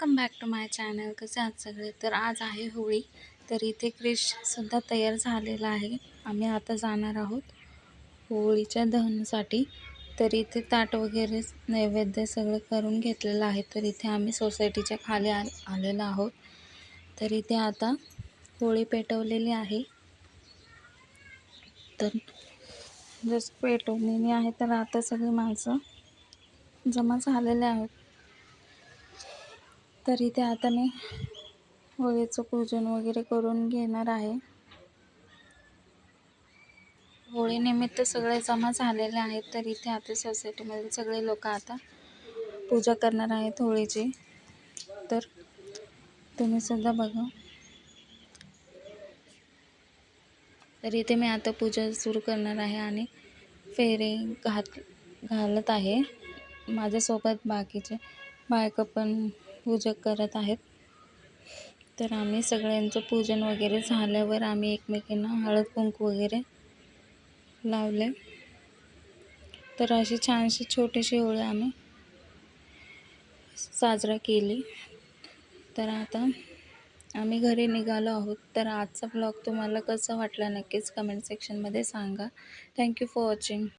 Welcome back to my channel कसे आहात सगळे? तर आज आहे होळी. तर इथे क्रिशसुद्धा तयार झालेला आहे. आम्ही आता जाणार आहोत होळीच्या दहनासाठी. तर इथे ताट वगैरे नैवेद्य सगळं करून घेतलेलं आहे. तर इथे आम्ही सोसायटीच्या खाली आ आलेलो आहोत. तर इथे आता होळी पेटवलेली आहे. तर जस्ट पेटवलेली आहे तर आता सगळी माणसं जमा झालेले आहेत. तर इथे आता मी होळीचं पूजन वगैरे करून घेणार आहे. होळीनिमित्त सगळे जमा झालेले आहेत तर इथे आता सोसायटीमध्ये सगळे लोक आता पूजा करणार आहेत होळीची. तर तुम्ही सुद्धा बघा. तर इथे मी आता पूजा सुरू करणार आहे आणि फेरे घात घालत आहे. माझ्यासोबत बाकीचे बायका पण पूजा करत आहेत. तर आम्ही सगळ्यांचं पूजन वगैरे झाल्यावर आम्ही एकमेकींना हळद कुंकू वगैरे लावले. तर अशी छानशी छोटीशी होळी आम्ही साजरा केली. तर आता आम्ही घरी निघालो आहोत. तर आजचा ब्लॉग तुम्हाला कसा वाटला नक्कीच कमेंट सेक्शनमध्ये सांगा. Thank you for watching